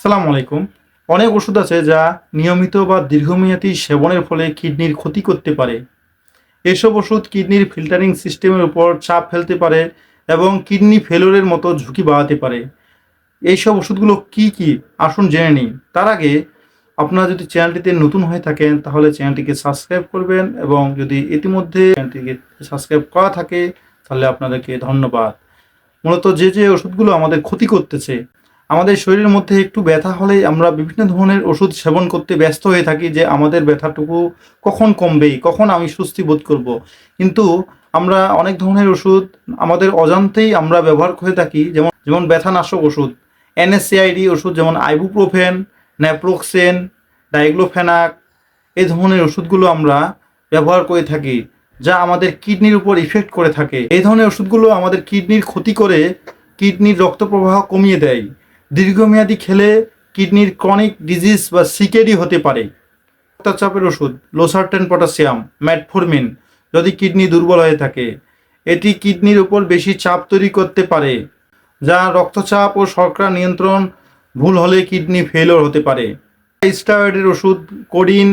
সালাম আলাইকুম। অনেক ওষুধ আছে যা নিয়মিত বা দীর্ঘমেয়াদী সেবনের ফলে কিডনির ক্ষতি করতে পারে। এসব ওষুধ কিডনির ফিল্টারিং সিস্টেমের উপর চাপ ফেলতে পারে এবং কিডনি ফেলোরের মতো ঝুঁকি বাড়াতে পারে। এইসব ওষুধগুলো কি কি? আসুন জেনে নিই। তার আগে আপনারা যদি চ্যানেলটিতে নতুন হয়ে থাকেন, তাহলে চ্যানেলটিকে সাবস্ক্রাইব করবেন এবং যদি ইতিমধ্যে চ্যানেলটিকে সাবস্ক্রাইব করা থাকে, তাহলে আপনাদেরকে ধন্যবাদ। মূলত যে যে ওষুধগুলো আমাদের ক্ষতি করতেছে আমাদের শরীরের মধ্যে একটু ব্যথা হলেই আমরা বিভিন্ন ধরনের ওষুধ সেবন করতে ব্যস্ত হয়ে থাকি যে আমাদের ব্যথাটুকু কখন কমবে কখন আমি সুস্থি বোধ করব। কিন্তু আমরা অনেক ধরনের ওষুধ আমাদের অজান্তেই আমরা ব্যবহার করে থাকি, যেমন যেমন ব্যথানাশক ওষুধ এনএসসিআইডি ওষুধ যেমন আইবুপ্রোফেন ন্যাপ্রোক্সেন ডাইগ্লোফেনাক এই ধরনের ওষুধগুলো আমরা ব্যবহার করে থাকি, যা আমাদের কিডনির উপর ইফেক্ট করে থাকে। এই ধরনের ওষুধগুলো আমাদের কিডনির ক্ষতি করে, কিডনির রক্ত প্রবাহ কমিয়ে দেয়। দীর্ঘমেয়াদী খেলে কিডনির ক্রনিক ডিজিজ বা সিকেডি হতে পারে। রক্তচাপের ওষুধ লোসার্টেন পটাশিয়াম ম্যাটফরমিন যদি কিডনি দুর্বল হয়ে থাকে, এটি কিডনির উপর বেশি চাপ তৈরি করতে পারে, যা রক্তচাপ ও শর্করা নিয়ন্ত্রণ ভুল হলে কিডনি ফেলিওর হতে পারে। স্টেরয়েডের ওষুধ codeine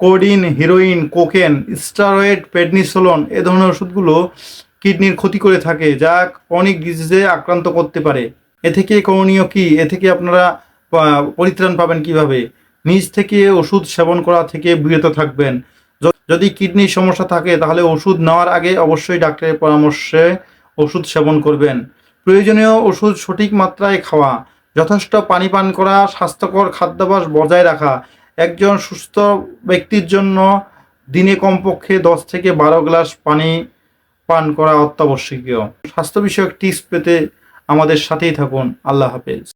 codeine heroin cocaine steroid prednisolone এ ধরনের ওষুধগুলো কিডনির ক্ষতি করে থাকে, যা অনেক ডিজিজে আক্রান্ত করতে পারে। এ থেকে করণীয় কি? এ থেকে আপনারা পরিত্রাণ পাবেন কীভাবে? নিজ থেকে ওষুধ সেবন করা থেকে বিরত থাকবেন। যদি কিডনির সমস্যা থাকে, তাহলে ওষুধ নেওয়ার আগে অবশ্যই ডাক্তারের পরামর্শে ওষুধ সেবন করবেন। প্রয়োজনীয় ওষুধ সঠিক মাত্রায় খাওয়া, যথেষ্ট পানি পান করা, স্বাস্থ্যকর খাদ্যাভ্যাস বজায় রাখা, একজন সুস্থ ব্যক্তির জন্য দিনে কমপক্ষে দশ থেকে বারো গ্লাস পানি পান করা অত্যাবশ্যকীয়। স্বাস্থ্য বিষয়ক টিপস পেতে আমাদের সাথেই থাকুন। আল্লাহ হাফেজ।